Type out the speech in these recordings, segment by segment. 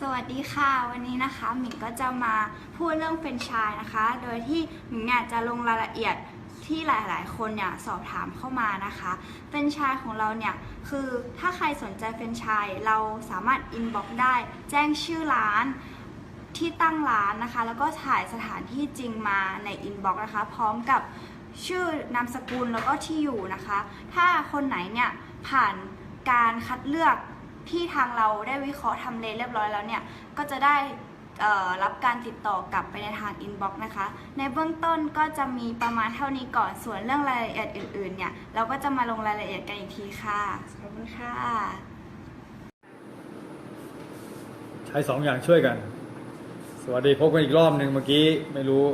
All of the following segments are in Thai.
สวัสดีค่ะ วันนี้นะคะหมิงก็จะมาพูดเรื่องเฟรนชายนะคะ โดยที่หมิงเนี่ยจะลงรายละเอียดที่หลายๆ คนเนี่ยสอบถามเข้ามานะคะเฟรนชายของเราเนี่ยคือถ้าใครสนใจเฟรนชายเราสามารถอินบ็อกได้ แจ้งชื่อร้านที่ตั้งร้านนะคะ แล้วก็ถ่ายสถานที่จริงมาในอินบ็อกซ์นะคะ พร้อมกับชื่อนามสกุลแล้วก็ที่อยู่นะคะ ถ้าคนไหนเนี่ยผ่านการคัดเลือก ที่ทางเราได้วิเคราะห์ทำเลเรียบร้อยแล้วเนี่ย ก็จะได้เอ่อรับการติดต่อกลับไปในทางอินบ็อกซ์นะคะ ในเบื้องต้นก็จะมีประมาณเท่านี้ก่อน ส่วนเรื่องรายละเอียดอื่น ๆ เนี่ย เราก็จะมาลงรายละเอียดกันอีกทีค่ะ ขอบคุณค่ะ ใช้สองอย่างช่วยกัน สวัสดีพบกันอีกรอบหนึ่งเมื่อกี้ไม่รู้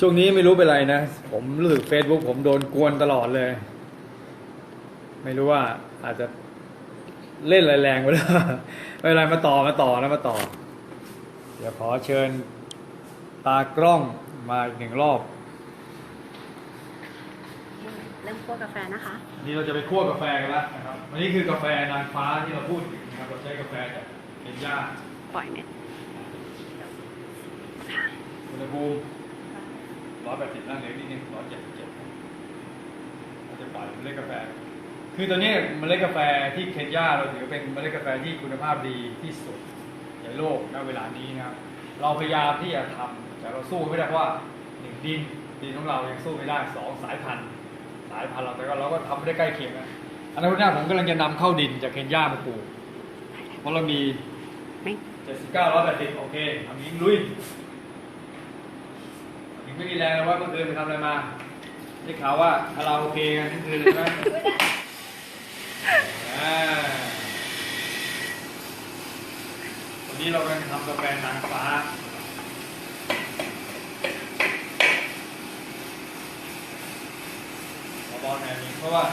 ช่วงนี้ไม่รู้เป็นไรนะ ผมรู้สึกเฟซบุ๊กผมโดนกวนตลอดเลย ไม่รู้ว่าอาจจะ เล่นอะไรแรงไปแล้วไม่เป็นไรมาต่อมาต่อนะมาต่อ เดี๋ยวขอเชิญตากล้องมาอีกหนึ่งรอบ เริ่มคั่วกาแฟนะคะวันนี้เราจะไปคั่วกาแฟกันแล้วนะครับวันนี้คือกาแฟนางฟ้าที่เราพูดถึงนะครับเราใช้กาแฟจากเคนยาปล่อยเนี่ยอุณหภูมิร้อยแปดสิบนั่งเหลือนิดนึงร้อยเจ็ดสิบเจ็ดเราจะปล่อยเมล็ดกาแฟ คือตอนนี้เมล็ดกาแฟที่เคนยาเราถือเป็นเมล็ดกาแฟที่คุณภาพดีที่สุดในโลกณเวลานี้นะครับเราพยายามที่จะทำแต่เราสู้ไม่ได้เพราะว่าหนึ่งดินดินของเรายังสู้ไม่ได้สองสายพันธุ์สายพันธุ์เราแต่ก็เราก็ทำไม่ได้ใกล้เคียงนะอนาคตหน้าผมกำลังจะนำเข้าดินจากเคนยามาปลูกเพราะเรามีไม่เจ็ดสิบเก้าร้อยแปดสิบโอเคทำนี้ลุยยังไม่มีแรงเลยว่าเมื่อคืนไปทำอะไรมาได้ข่าวว่าคาราโอเกะกันทั้งคืนเลยใช่ไหมอ่า วันนี้เรากำลังทำกาแฟนางฟ้าขอบอลแนวนี้เพราะว่า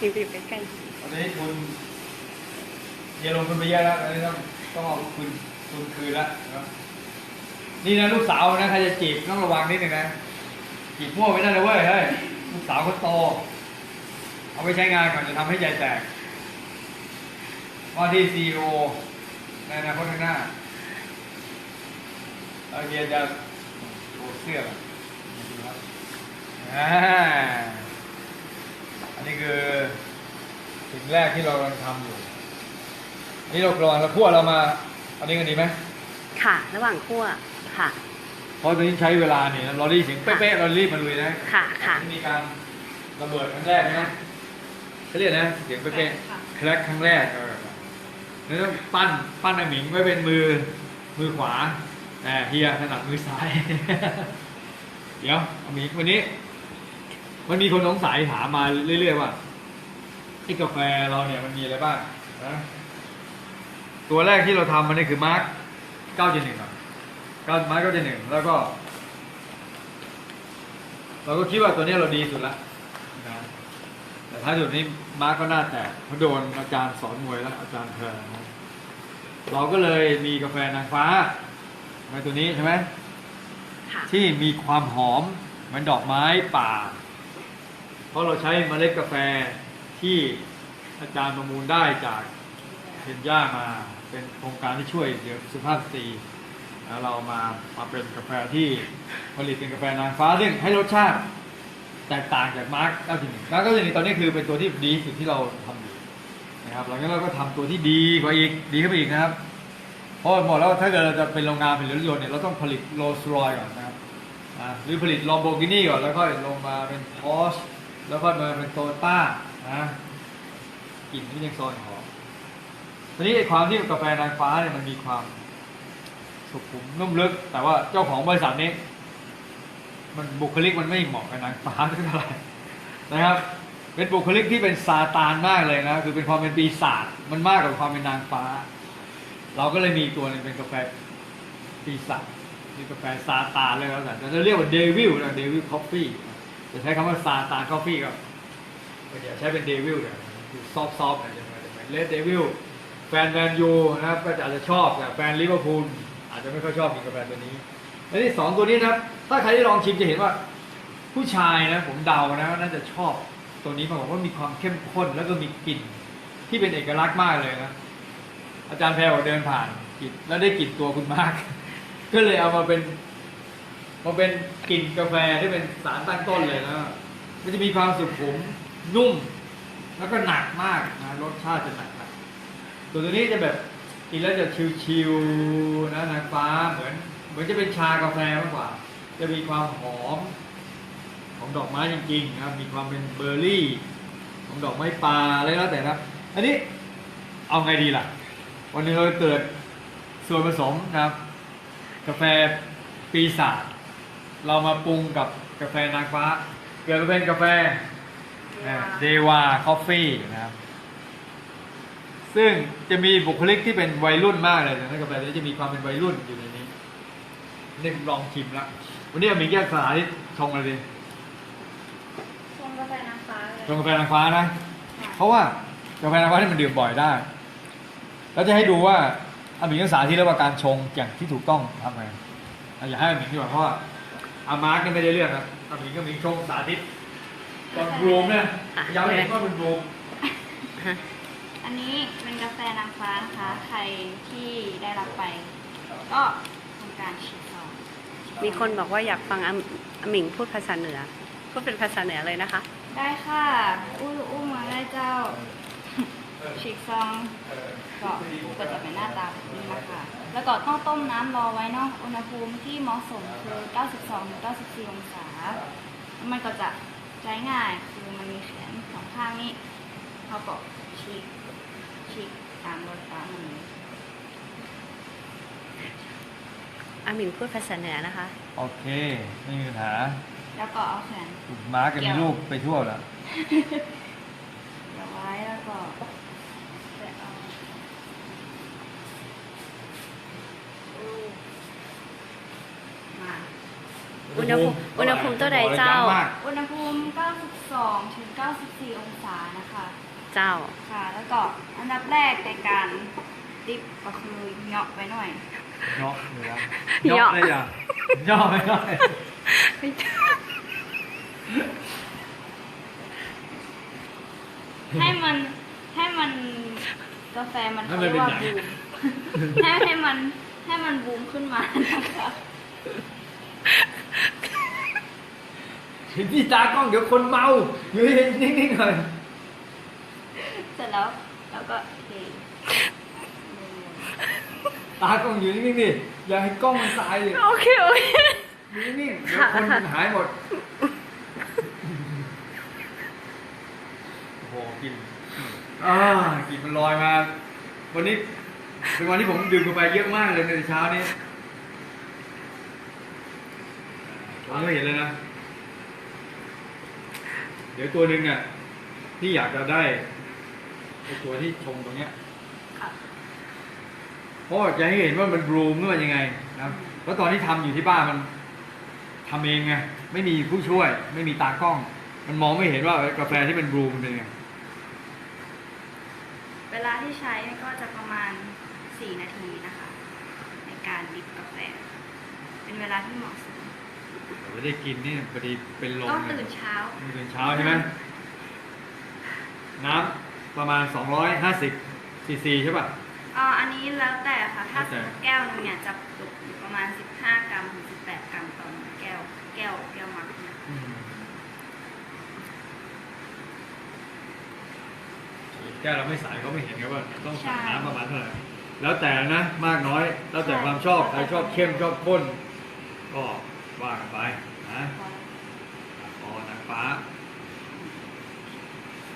ยิงปีบใกล้ตอนนี้คุณเยลงคุณไปเยอะแล้วตอนนี้ต้องต้องเอาคุณคุณคืนแล้วนะครับนี่นะลูกสาวนะใครจะจีบต้องระวังนิดนึงนะ จีบพวไม่ได้เลยเว้ยเฮ้ยลูกสาวคนโต เอาไปใช้งานก่อนจะทำให้ใจแตก ว่าที่ซีโอในอนาคตข้างหน้าเราเรียนจะโชว์เสื้ออนดูครับอ่าอันนี้คือสิ่งแรกที่เรากำลังทำอยู่นี่เรากรองเราคั่วเรามา อันนี้กันดีไหมค่ะ ระหว่างคั่วค่ะ เพราะตอนนี้ใช้เวลาเนี่ยเรารีบเสียงเป๊ะๆเรารีบมาลุยนะค่ะค่ะมีการระเบิดครั้งแรกนะเขาเรียกนะเสียงเป๊ะๆแคลกครั้งแรกเออแล้วต้องปั้นปั้นไอ้หมิงไว้เป็นมือมือขวาแต่เฮียถนัดมือซ้าย เดี๋ยวเอาหมิงวันนี้ มันมีคนสงสัยถามมาเรื่อยๆว่าไอ้กาแฟเราเนี่ยมันมีอะไรบ้างนะตัวแรกที่เราทำมันนี่คือมาร์ก9.1 ก่อน9มาร์ก9.1แล้วก็ เราก็คิดว่าตัวเนี้ยเราดีสุดละนะแต่ถ้าจุดนี้มาร์กก็น่าแตกเพราะโดนอาจารย์สอนมวยแล้วอาจารย์เพลินนะเราก็เลยมีกาแฟนางฟ้าในตัวนี้ใช่ไหมค่ะที่มีความหอมเหมือนดอกไม้ป่า เพราะเราใช้เมล็ดกาแฟที่อาจารย์ประมูลได้จากเคนย่ามา เป็นโครงการที่ช่วยเดี๋ยวสุภาพสตรี แล้วเรามามาเป็นกาแฟที่ผลิตเป็นกาแฟนางฟ้าซึ่งให้รสชาติแตกต่างจากมาร์ก91มาร์ก91ตอนนี้คือเป็นตัวที่ดีสุดที่เราทำอยู่นะครับหลังจากนั้นเราก็ทำตัวที่ดีกว่าอีกดีขึ้นไปอีกนะครับเพราะบอกแล้วถ้าเกิดเราจะเป็นโรงงานผลิตรถยนต์เนี่ยเราต้องผลิตโรลส์รอยก่อนนะครับหรือผลิตลอมโบกินี่ก่อนแล้วค่อยลงมาเป็นพอชแล้วค่อยมาเป็นโตต้านะกลิ่นนี่ยังซอยหอมทีนี้ไอ้ความที่กาแฟนางฟ้าเนี่ยมันมีความ สุขุมนุ่มลึก แต่ว่าเจ้าของบริษัทนี้ มันบุคลิกมันไม่เหมาะกับนางฟ้าเท่าไหร่นะครับ เป็นบุคลิกที่เป็นซาตานมากเลยนะคือเป็นความเป็นปีศาจมันมากกว่าความเป็นนางฟ้า เราก็เลยมีตัวหนึงเป็นกาแฟปีศาจมีกาแฟซาตานเลยแล้วกันแต่จะเรียกว่าเดวิลนะเดวิลคอฟฟี่จะใช้คำว่าซาตานคอฟฟี่ก็ก็อย่าใช้เป็นเดวิลเนี่ยคือซอฟซอฟๆหน่ยจะเป็นเลดเดวิลแฟนแมนยูนะครับก็อาจจะชอบแต่แฟนลิเวอร์พูล อาจจะไม่ค่อยชอบกินกาแฟตัวนี้ และที่สองตัวนี้นะครับถ้าใครได้ลองชิมจะเห็นว่า ผู้ชายนะ ผมเดานะน่าจะชอบตัวนี้มาบอกว่ามีความเข้มข้นแล้วก็มีกลิ่นที่เป็นเอกลักษณ์มากเลยนะอาจารย์แพรบอกเดินผ่านกลิ่นแล้วได้กลิ่นตัวคุณมาก ก็เลยเอามาเป็นมาเป็นกลิ่นกาแฟที่เป็นสารตั้งต้นเลยนะมันจะมีความสุขุมนุ่ม แล้วก็หนักมากนะรสชาติจะหนักหนักตัวตัวนี้จะแบบ กินแล้วจะชิวๆนะนางฟ้าเหมือนเหมือนจะเป็นชากาแฟมากกว่า จะมีความหอม ของดอกไม้จริงๆนะครับมีความเป็นเบอร์รี่ ของดอกไม้ปลาอะไรแล้วแต่นะอันนี้เอาไงดีล่ะ วันนี้เราเกิดส่วนผสมนะครับ กาแฟปีศาจเรามาปรุงกับกาแฟนางฟ้า เกิดมาเป็นกาแฟเดวาคอฟฟี่นะครับ ซึ่งจะมีบุคลิกที่เป็นวัยรุ่นมากเลยนะกาแฟนี้จะมีความเป็นวัยรุ่นอยู่ในนี้นี่ผมลองชิมแล้ววันนี้มีแก้วสาธิตชงเลยดิชงกาแฟนางฟ้าเลยชงกาแฟนางฟ้านะ เพราะว่ากาแฟนางฟ้าที่มันดื่มบ่อยได้ แล้วจะให้ดูว่าอาหมิงก็สาธิตแล้วว่าการชงอย่างที่ถูกต้องทำไงอะอย่าให้อาหมิงดีกว่าเพราะว่าอามาร์กก็ไม่ได้เรื่องครับอาหมิงก็มีชงสาธิตตอนบลูมเนี่ยย้ำเห็นว่าเป็นบลูมอันนี้เป็น กาแฟนางฟ้านะคะ ใครที่ได้รับไป ก็ทำการฉีดซองมีคนบอกว่าอยากฟังอาอาหมิงพูดภาษาเหนือ พูดเป็นภาษาเหนือเลยนะคะ ได้ค่ะอู้อู้มาได้เจ้าฉีกซองก็ก็จะเป็นหน้าตาแบบนี้นะคะแล้วก็ต้องต้มน้ำรอไว้เนาะอุณหภูมิที่เหมาะสมคือ 92ถึง94 องศา มันก็จะใช้ง่ายคือมันมีแขนสองข้างนี้เขาก็ฉีก ฉีกตามรถตามมันนี้อาหมิงพูดภาษาเหนือนะคะ โอเคไม่มีปัญหาแล้วก็เอาแขนถูกมาร์กกันมีรูปไปทั่วแล้วเดี๋ยวไว้แล้วก็ไปเอามาอุณหภูมิอุณหภูมิเท่าใดเจ้ามากอุณหภูมิ 92 ถึง 94 องศานะคะ เจ้า ค่ะ แล้วก็อันดับแรกในการดิบก็คือเหยาะไปหน่อยเนาะอยู่แล้วเหยาะได้ยังย่อไม่ได้ให้มันให้มันกาแฟมันให้เขามันเรียกว่าเป็นบูหนังมให้ให้มันให้มันบูมขึ้นมานะคะเห็นที่ตากล้องเดี๋ยวคนเมาอยู่ให้นิ่งๆหน่อยเสร็จ แล้ว แล้วก็เทตากล้องอยู่นิ่งๆดิ อย่าให้กล้องมันสายดิโอเคโอเค อยู่นิ่งๆเดี๋ยวคนมันหายหมด โอ้โหกลินอ่ากลินมันลอยมา วันนี้ เป็นวันที่ผมดื่มกาแฟเยอะมากเลยในเช้านี้ผมก็เห็นเลยนะ เดี๋ยวตัวหนึ่งอะที่อยากจะได้ ไอตัวที่ชงตรงเนี้ยค่ะเพราะว่าจะให้เห็นว่ามันบลูมขึ้นมายังไงนะครับแล้วตอนที่ทำอยู่ที่บ้านมันทำเองไงไม่มีผู้ช่วย ไม่มีตากล้อง มันมองไม่เห็นว่ากาแฟที่เป็นบลูมมันเป็นยังไงเวลาที่ใช้ก็จะประมาณ 4 นาทีนะคะ ในการดิบกาแฟ เป็นเวลาที่เหมาะสมไม่ได้กินนี่พอดีเป็นลมต้องเลยตื่นเช้าตื่นเช้าใช่ไหมน้ำ ประมาณ 250ซีซีใช่ป่ะอ่าอันนี้แล้วแต่ค่ะ ถ้าแล้วแต่สมมติแก้วหนึงเนี่ยจะตกอยู่ประมาณ 15 กรัมถึง 18 กรัมต่อหนึ่งแก้ว แก้ว แก้วมักเนี่ยอืมแก้วเราไม่ใส่เขาไม่เห็นไงว่าต้องใส่น้ำประมาณเท่าไหร่แล้วแต่นะมากน้อย แล้วแต่ความชอบใครชอบเข้มชอบข้นก็ว่ากันไปนะอ๋อนางฟ้า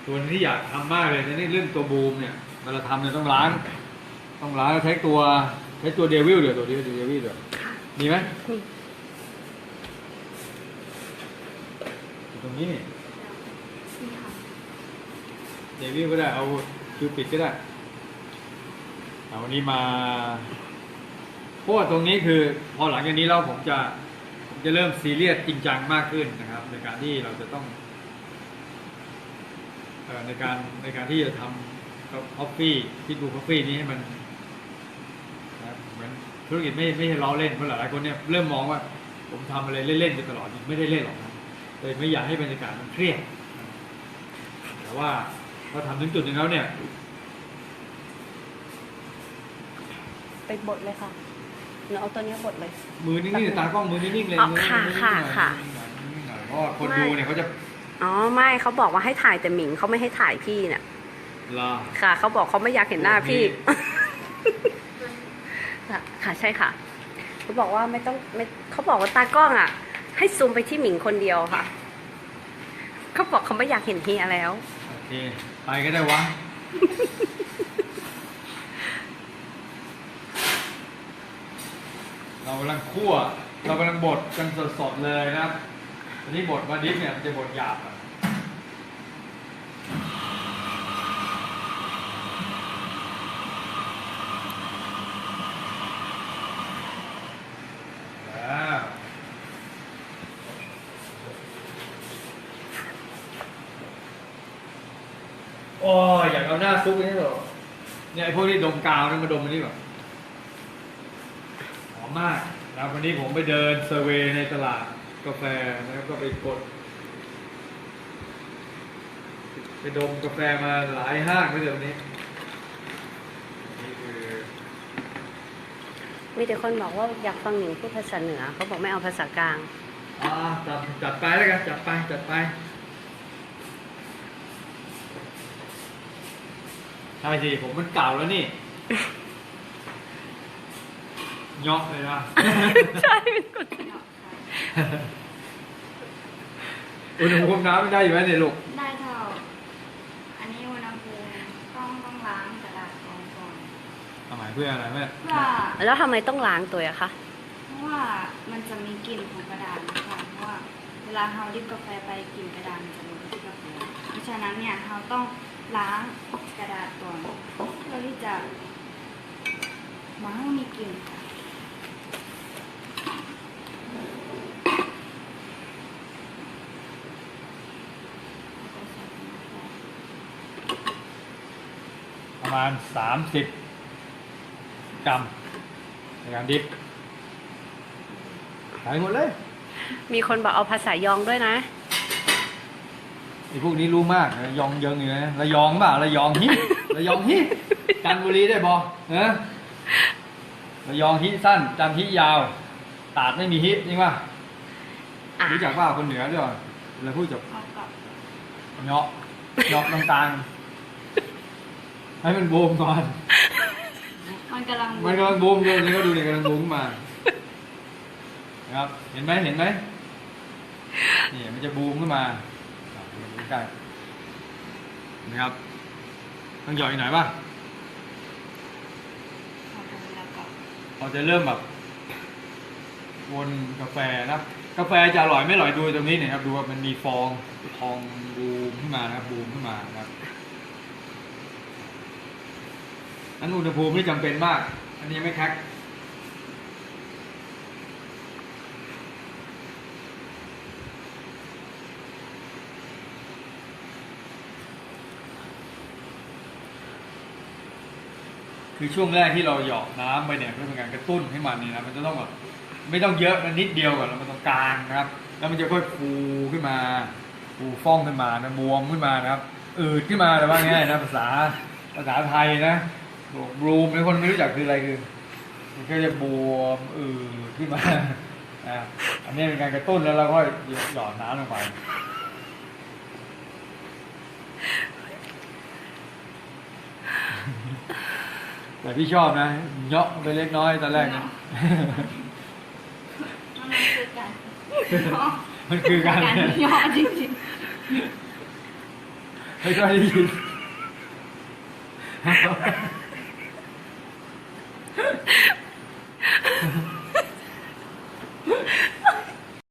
ตัวที่อยากทำมากเลยนะนี่เรื่องตัวบูมเนี่ยเวลาทำเนี่ยต้องล้าง ต้องล้างแล้วใช้ตัวใช้ตัวเดวิลเดี๋ยวตัวเดวิลเดวิลเดี๋ยวค่ะมีไหมนี่อยู่ตรงนี้นี่นี่ค่ะเดวิลก็ได้เอาคิวปิดก็ได้เอาวันนี้มาเพราะว่าตรงนี้คือพอหลังจากนี้แล้วผมจะผมจะเริ่มซีเรียสจริงจังมากขึ้นนะครับ ในการที่เราจะต้องเอ่อ ในการในการที่จะทำคอฟฟี่พิทบูคอฟฟี่นี้ให้มันนะครับเหมือนธุรกิจไม่ไม่ใช่ล้อเล่นเพราะหลายๆคนเนี่ยเริ่มมองว่าผมทำอะไรเล่นๆไปตลอดไม่ได้เล่นหรอกนะแต่ไม่อยากให้บรรยากาศมันเครียดว่าพอทำถึงจุดหนึงแล้วเนี่ยไปบดเลยค่ะหนูเอาตัวเนี้ยบดเลย มือนิ่งๆตากล้องมือนิ่งๆเลยอ๋อมือค่ะนิ่งๆค่ะหน่อยค่ะนิ่งๆหน่อยเพราะว่าคนไม่ดูเนี่ยเขาจะ อ๋อไม่เขาบอกว่าให้ถ่ายแต่หมิงเขาไม่ให้ถ่ายพี่เนี่ยลาค่ะเขาบอกเขาไม่อยากเห็นหน้าพี่ ค่ะค่ะใช่ค่ะเขาบอกว่าไม่ต้องไม่เขาบอกว่าตากล้องอะ ให้ซูมไปที่หมิงคนเดียวค่ะเขาบอกเขาไม่อยากเห็นเฮียแล้ว โอเค ไปก็ได้วะ เรากำลังคั่ว เรากำลังบดกันสดๆเลยนะครับ อันนี้บดมาดิฟเนี่ยมันจะบดหยาบอะโอ้ยอยากเอาหน้าซุกนี่เหรอเนี่ยไอ้พวกนี้ดมกาวนี่มาดมมันนี่แบบหอมมากนะครับวันนี้ผมไปเดินเซอร์เวในตลาด กาแฟนะครับก็ไปกด ไปดมกาแฟมาหลายห้างเลยเดี๋ยวนี้นี่คือมีแต่คนบอกว่าอยากฟังหมิงพูดภาษาเหนือเขาบอกไม่เอาภาษากลางอ่าจัดจัดไปแล้วกันจัดไปจัดไปใช่สิผมมันเก่าแล้วนี่ยอกเลยนะ ใช่เป็นคน อุณหภูมิน้ำไม่ได้อยู่ไหมเนี่ยลูก ได้เท่า อันนี้อุณหภูมิต้องต้องล้างกระดาษกรองก่อนทำไมเพื่ออะไรแม่เพื่อแล้วทำไมต้องล้างตัวอะคะเพราะว่ามันจะมีกลิ่นของกระดาษนะคะเพราะว่าเวลาเราดิบกาแฟไปกลิ่นกระดาษมันจะลงที่กาแฟเพราะฉะนั้นเนี่ยเราต้องล้างกระดาษก่อนเพื่อที่จะไมาให้มีกลิ่นค่ะ ประ มาณสามสิบกรัมในการดิฟใส่หมดเลย มีคนบอกเอาภาษายองด้วยนะไอ้พวกนี้รู้มากระยองเยิงอยู่นะระยองเปล่าระยองฮิระยองฮิจันทบุรีได้บอเนะระยองฮิสั้น จันทร์ฮิยาว ตาดไม่มีฮิจริงป่ะอะรู้จักว่าคนเหนือด้วยเราพูดจากเอากลับเนาะเนาะต่างๆ ให้มันบูมก่อน มันกำลังมันกำลังบูมเลยนี่ก็ดูเนี่ยกำลังบูมขึ้นมานะครับเห็นไหมเห็นไหมนี่มันจะบูมขึ้นมาอะดูใกล้ๆนะครับต้องหย่อยหน่อยป่ะเอาไปแล้วก็เราจะเริ่มแบบวนกาแฟนะครับกาแฟจะอร่อยไม่อร่อยดูตรงนี้เนี่ยครับ ดูว่ามันมีฟองฟองบูมขึ้นมานะครับบูมขึ้นมานะครับ นั้นอุณหภูมิไม่จำเป็นมาก อันนี้ไม่แคกคือช่วงแรกที่เราหยอกน้ำไปเนี่ยเพื่อเป็นการกระตุ้นให้มันเนี่ยนะมันจะต้องแบบไม่ต้องเยอะมันนิดเดียวก่อนแล้วมันต้องกลางนะครับ แล้วมันจะค่อยฟูขึ้นมาฟูฟ่องขึ้นมานะบวมขึ้นมานะครับอืดขึ้นมาแต่ว่าง่ายนะภาษาภาษาไทยนะ บลูมในคนไม่รู้จักคืออะไรคือ มันก็จะบวมอืดขึ้นมาอะอันนี้เป็นการกระตุ้นแล้วเราก็หยอดน้ำลงไปแต่พี่ชอบนะเยาะไปเล็กน้อยตอนแรกนะมันคือการมันคือการการย่อจริงไม่ค่อยได้ยิน